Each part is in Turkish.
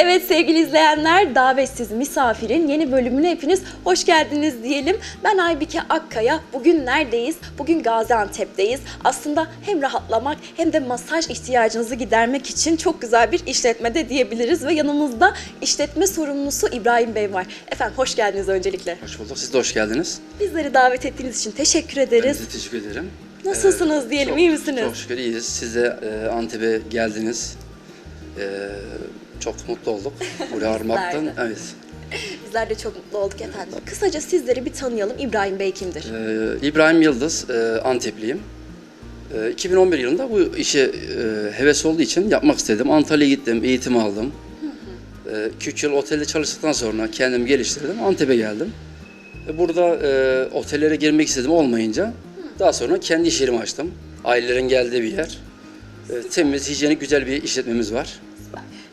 Evet sevgili izleyenler, Davetsiz Misafir'in yeni bölümüne hepiniz hoş geldiniz diyelim. Ben Aybike Akkaya. Bugün neredeyiz? Bugün Gaziantep'teyiz. Aslında hem rahatlamak hem de masaj ihtiyacınızı gidermek için çok güzel bir işletmede diyebiliriz. Ve yanımızda işletme sorumlusu İbrahim Bey var. Efendim hoş geldiniz öncelikle. Hoş bulduk. Siz de hoş geldiniz. Bizleri davet ettiğiniz için teşekkür Ben ederiz. de teşekkür ederim. Nasılsınız diyelim, çok- iyi misiniz? Çok şükür iyiyiz. Siz de e, Antep'e geldiniz. E, çok mutlu olduk. Buraya Armak'tan. Evet. Bizler de çok mutlu olduk efendim. Kısaca sizleri bir tanıyalım. İbrahim Bey kimdir? E, İbrahim Yıldız, e, Antepliyim. E, 2011 yılında bu işe e, heves olduğu için yapmak istedim. Antalya'ya gittim, eğitim aldım. 2-3 yıl otelde çalıştıktan sonra kendimi geliştirdim. Antep'e geldim. E, Burada e, otellere girmek istedim olmayınca daha sonra kendi iş yerimi açtım. Ailelerin geldiği bir yer. E, temiz, hijyenik, güzel bir işletmemiz var.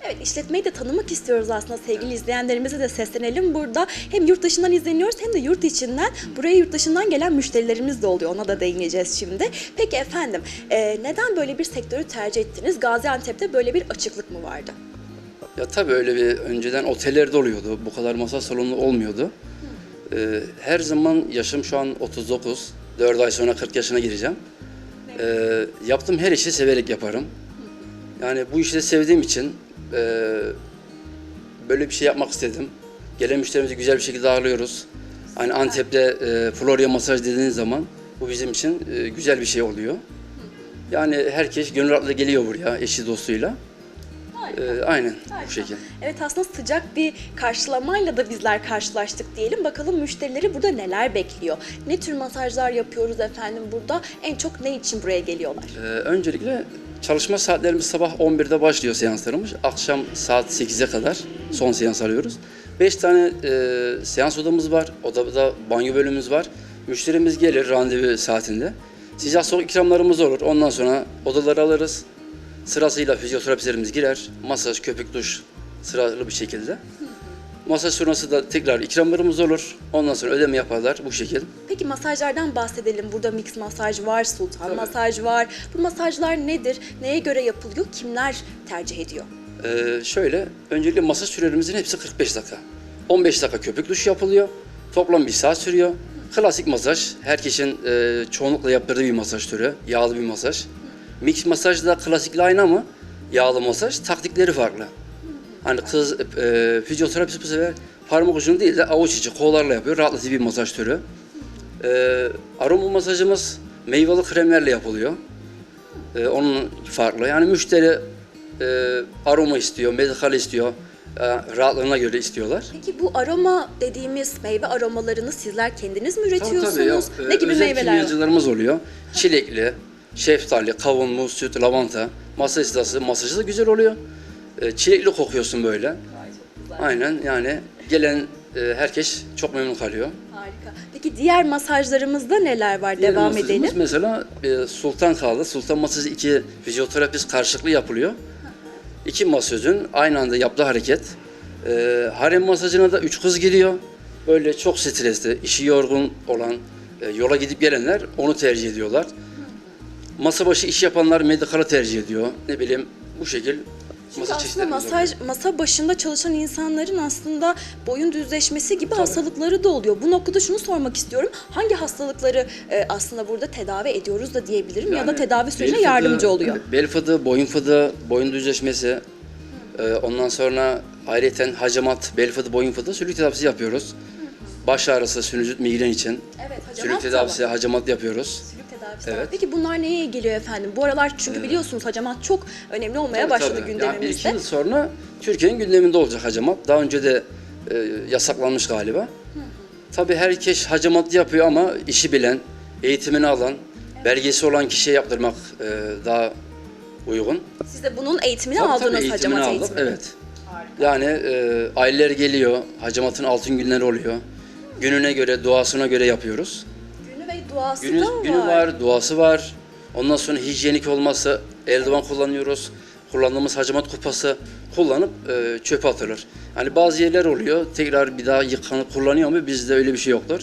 Evet işletmeyi de tanımak istiyoruz aslında sevgili izleyenlerimize de seslenelim burada. Hem yurt dışından izleniyoruz hem de yurt içinden buraya yurt dışından gelen müşterilerimiz de oluyor. Ona da değineceğiz şimdi. Peki efendim e, neden böyle bir sektörü tercih ettiniz? Gaziantep'te böyle bir açıklık mı vardı? Ya tabii öyle bir önceden otellerde oluyordu. Bu kadar masa salonu olmuyordu. E, her zaman yaşım şu an 39. 4 ay sonra 40 yaşına gireceğim. E, yaptığım her işi severek yaparım. Yani bu işi de sevdiğim için e, böyle bir şey yapmak istedim. Gelen müşterimizi güzel bir şekilde ağırlıyoruz. Hani Antep'te e, Florya masaj dediğiniz zaman bu bizim için e, güzel bir şey oluyor. Yani herkes gönül rahatlığı geliyor buraya eşi dostuyla. E, aynen bu şekilde. Evet aslında sıcak bir karşılamayla da bizler karşılaştık diyelim. Bakalım müşterileri burada neler bekliyor? Ne tür masajlar yapıyoruz efendim burada? En çok ne için buraya geliyorlar? Ee, öncelikle çalışma saatlerimiz sabah 11'de başlıyor seanslarımız. Akşam saat 8'e kadar son seans alıyoruz. 5 tane e, seans odamız var. Odada banyo bölümümüz var. Müşterimiz gelir randevu saatinde. Sıcak soğuk ikramlarımız olur. Ondan sonra odaları alırız. Sırasıyla fizyoterapistlerimiz girer. Masaj, köpük duş sıralı bir şekilde. Masaj sonrası da tekrar ikramlarımız olur. Ondan sonra ödeme yaparlar bu şekilde. Peki masajlardan bahsedelim. Burada mix masaj var, sultan Tabii. masaj var. Bu masajlar nedir? Neye göre yapılıyor? Kimler tercih ediyor? Ee, şöyle, öncelikle masaj sürelerimizin hepsi 45 dakika. 15 dakika köpük duş yapılıyor. Toplam bir saat sürüyor. Klasik masaj, herkesin e, çoğunlukla yaptırdığı bir masaj türü. Yağlı bir masaj. Mix masaj da klasikle aynı ama yağlı masaj. Taktikleri farklı. Hani kız e, fizyoterapist bu sefer parmak ucunu değil de avuç içi kollarla yapıyor. Rahatlatıcı bir masaj türü. E, aroma masajımız meyveli kremlerle yapılıyor. E, onun farklı. Yani müşteri e, aroma istiyor, medikal istiyor. E, rahatlığına göre istiyorlar. Peki bu aroma dediğimiz meyve aromalarını sizler kendiniz mi Tabii üretiyorsunuz? tabii. ya. E, ne gibi özel meyveler kimyacılarımız oluyor. Çilekli, şeftali, kavun, muz, süt, lavanta. Masaj sırası, masajı da güzel oluyor. E, çilekli kokuyorsun böyle. Aynen yani gelen e, herkes çok memnun kalıyor. Harika. Peki diğer masajlarımızda neler var? Diğer Devam masajımız edelim. Mesela e, sultan kaldı. Sultan masajı iki fizyoterapist karşılıklı yapılıyor. İki masözün aynı anda yaptığı hareket. E, harem masajına da üç kız giriyor. Böyle çok stresli, işi yorgun olan, e, yola gidip gelenler onu tercih ediyorlar. Masa başı iş yapanlar medikalı tercih ediyor. Ne bileyim bu şekil Çünkü masa aslında masaj oluyor. masa başında çalışan insanların aslında boyun düzleşmesi gibi hastalıkları da oluyor. Bu noktada şunu sormak istiyorum. Hangi hastalıkları e, aslında burada tedavi ediyoruz da diyebilirim ya da Yani tedavi sürecine bel fıtığı- yardımcı oluyor? Bel fıtığı, boyun fıtığı, boyun düzleşmesi, e, ondan sonra ayrıca hacamat, bel fıtığı, boyun fıtığı sülük tedavisi yapıyoruz. Baş ağrısı, sinüzit, migren için Evet, hacamat sülük da tedavisi, hacamat yapıyoruz. Sülük tedavisi Evet. Peki bunlar neye geliyor efendim? Bu aralar çünkü biliyorsunuz hacamat çok önemli olmaya Tabii, başladı tabii. Yani bir iki yıl sonra Türkiye'nin gündeminde olacak hacamat. Daha önce de e, yasaklanmış galiba. Tabii herkes hacamat yapıyor ama işi bilen, eğitimini alan, belgesi olan kişiye yaptırmak e, daha uygun. Siz de bunun eğitimini Tabii, aldınız tabii, eğitimini hacamat aldık, eğitimini. Evet. Yani e, aileler geliyor, hacamatın altın günleri oluyor. Gününe göre, duasına göre yapıyoruz. Günü ve duası Günü, da var. günü var, duası var. Ondan sonra hijyenik olması, eldiven kullanıyoruz. Kullandığımız hacamat kupası kullanıp e, çöpe atılır. Yani bazı yerler oluyor, tekrar bir daha yıkanıp kullanıyor ama bizde öyle bir şey yoktur.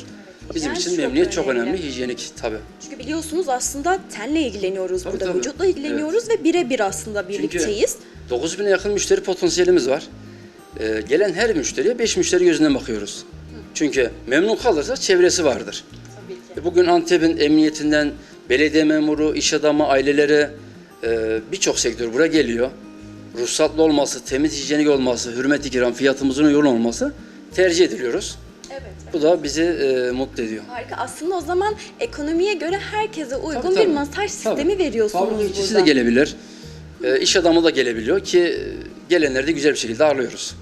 Bizim Hijyen için çok memnuniyet çok önemli. önemli. Hijyenik tabii. Çünkü biliyorsunuz aslında tenle ilgileniyoruz Tabii, burada. tabii. Vücutla ilgileniyoruz ve birebir aslında birlikteyiz. Çünkü 9000'e yakın müşteri potansiyelimiz var. Ee, gelen her müşteriye 5 müşteri gözünden bakıyoruz. Çünkü memnun kalırsa çevresi vardır. Tabii ki. E, Bugün Antep'in emniyetinden belediye memuru, iş adamı, aileleri e, birçok sektör buraya geliyor. Ruhsatlı olması, temiz hijyenik olması, hürmet ikram, fiyatımızın uygun olması tercih ediliyoruz. Evet. evet. Bu da bizi e, mutlu ediyor. Harika. Aslında o zaman ekonomiye göre herkese uygun Tabii, bir tabii. masaj sistemi Tabii. veriyorsunuz Fabrika burada. de gelebilir. E, iş adamı da gelebiliyor ki e, gelenleri de güzel bir şekilde ağırlıyoruz.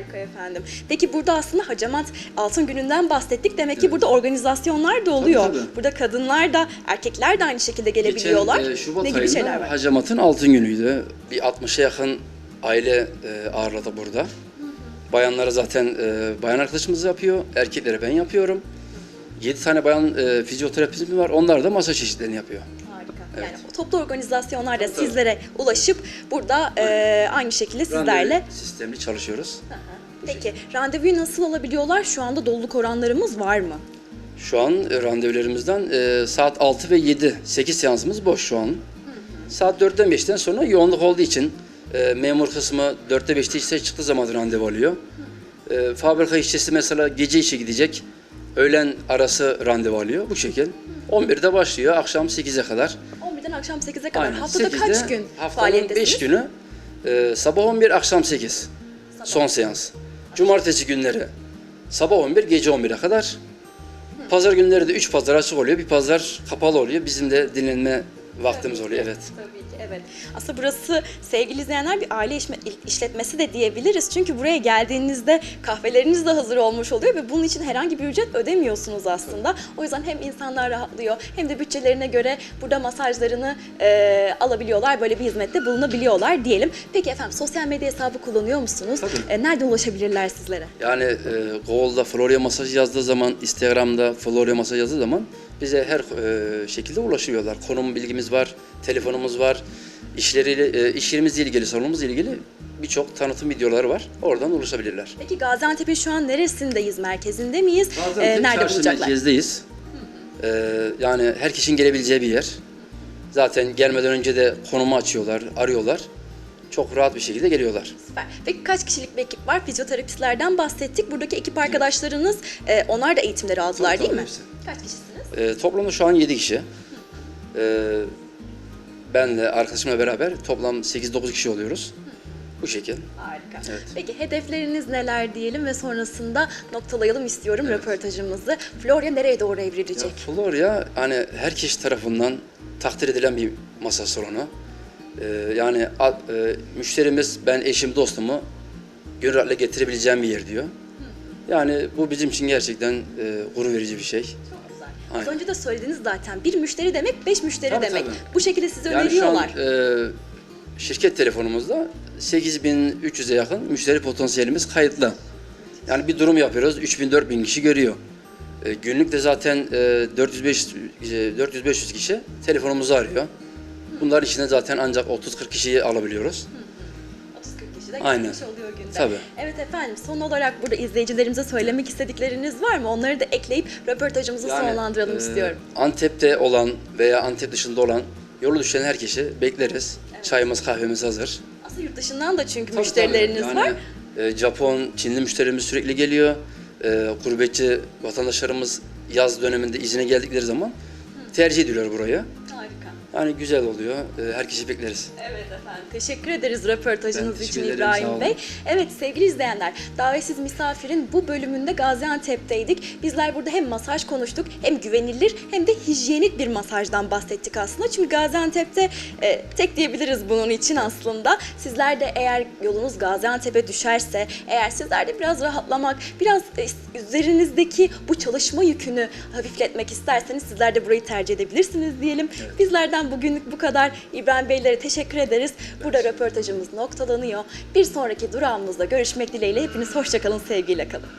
Harika efendim. Peki burada aslında Hacamat Altın Günü'nden bahsettik. Demek ki burada organizasyonlar da oluyor. Tabii, tabii. Burada kadınlar da erkekler de aynı şekilde gelebiliyorlar. Geçen e, Şubat ne gibi ayında şeyler var? Hacamat'ın altın günüydü. Bir 60'a yakın aile e, ağırladı burada. Bayanlara zaten e, bayan arkadaşımız yapıyor, erkeklere ben yapıyorum. 7 tane bayan e, fizyoterapistimiz var, onlar da masa çeşitlerini yapıyor. Harika. Evet. Yani toplu organizasyonlarda Tabii, tabii. sizlere ulaşıp burada e, aynı şekilde sizlerle sistemli çalışıyoruz. Peki randevuyu nasıl alabiliyorlar? Şu anda doluluk oranlarımız var mı? Şu an e, randevularımızdan e, saat 6 ve 7, 8 seansımız boş şu an. Saat 4'ten 5'ten sonra yoğunluk olduğu için e, memur kısmı 4'te 5'te işe çıktığı zaman randevu alıyor. E, fabrika işçisi mesela gece işe gidecek, öğlen arası randevu alıyor bu şekil. 11'de başlıyor akşam 8'e kadar. 11'den akşam 8'e kadar. Aynen. Haftada 8'de kaç gün Haftanın 5 faaliyettesiniz? günü e, sabah 11 akşam 8 son seans. Cumartesi günleri sabah 11 gece 11'e kadar. Pazar günleri de 3 pazar açık oluyor. Bir pazar kapalı oluyor. Bizim de dinlenme vaktimiz oluyor. Evet. Tabii ki evet. Aslında burası sevgili izleyenler bir aile işme- işletmesi de diyebiliriz. Çünkü buraya geldiğinizde kahveleriniz de hazır olmuş oluyor ve bunun için herhangi bir ücret ödemiyorsunuz aslında. O yüzden hem insanlar rahatlıyor hem de bütçelerine göre burada masajlarını e, alabiliyorlar. Böyle bir hizmette bulunabiliyorlar diyelim. Peki efendim sosyal medya hesabı kullanıyor musunuz? Tabii. E, nereden ulaşabilirler sizlere? Yani e, Google'da Florya masajı yazdığı zaman, Instagram'da Florya masajı yazdığı zaman bize her e, şekilde ulaşıyorlar. Konum bilgimiz var, telefonumuz var. İşleriyle, e, iş yerimizle ilgili, salonumuzla ilgili birçok tanıtım videoları var. Oradan ulaşabilirler. Peki Gaziantep'in şu an neresindeyiz? Merkezinde miyiz? E, tek nerede çarşı bulacaklar? merkezdeyiz. Ee, yani herkesin gelebileceği bir yer. Zaten gelmeden önce de konumu açıyorlar, arıyorlar. Çok rahat bir şekilde geliyorlar. Süper. Peki kaç kişilik bir ekip var? Fizyoterapistlerden bahsettik. Buradaki ekip arkadaşlarınız, e, onlar da eğitimleri aldılar Tabii, değil mi? hepsi. Kaç kişisiniz? Ee, toplamda şu an 7 kişi. Ee, benle arkadaşımla beraber toplam 8-9 kişi oluyoruz. Bu şekil. Harika. Evet. Peki hedefleriniz neler diyelim ve sonrasında noktalayalım istiyorum röportajımızı. Florya nereye doğru Ya evrilecek? Florya hani herkes tarafından takdir edilen bir masa salonu. Ee, yani a- e, müşterimiz ben eşim dostumu gönül rahatlıkla getirebileceğim bir yer diyor. Yani bu bizim için gerçekten e, gurur verici bir şey. Çok güzel. Az Aynen. önce de söylediniz zaten. Bir müşteri demek, beş müşteri Tabii, demek. tabii. Bu şekilde size Yani şu an öneriyorlar. e, şirket telefonumuzda 8300'e yakın müşteri potansiyelimiz kayıtlı. Yani bir durum yapıyoruz, 3000-4000 kişi görüyor. E, günlük de zaten e, 400-500 kişi telefonumuzu arıyor. Bunların içinde zaten ancak 30-40 kişiyi alabiliyoruz. 30-40 kişi de Aynen. gelmiş oluyor günde. Tabii. Evet efendim son olarak burada izleyicilerimize söylemek istedikleriniz var mı? Onları da ekleyip röportajımızı sonlandıralım e, istiyorum. Antep'te olan veya Antep dışında olan yolu düşen herkesi bekleriz. Çayımız, kahvemiz hazır. Aslında yurt dışından da çünkü Tabii, müşterileriniz tabii. var. Yani, e, Japon, Çinli müşterimiz sürekli geliyor. E, gurbetçi vatandaşlarımız yaz döneminde izine geldikleri zaman tercih ediyorlar burayı. Yani güzel oluyor. E, herkesi bekleriz. Evet efendim. Teşekkür ederiz röportajınız Ben için ederim, İbrahim. Bey. Evet sevgili izleyenler, davetsiz misafirin bu bölümünde Gaziantep'teydik. Bizler burada hem masaj konuştuk, hem güvenilir hem de hijyenik bir masajdan bahsettik aslında. Çünkü Gaziantep'te e, tek diyebiliriz bunun için aslında. Sizler de eğer yolunuz Gaziantep'e düşerse, eğer sizler de biraz rahatlamak, biraz e, üzerinizdeki bu çalışma yükünü hafifletmek isterseniz sizler de burayı tercih edebilirsiniz diyelim. Bizlerden bugünlük bu kadar. İbrahim Beylere teşekkür ederiz. Burada röportajımız noktalanıyor. Bir sonraki durağımızda görüşmek dileğiyle hepiniz hoşçakalın, sevgiyle kalın.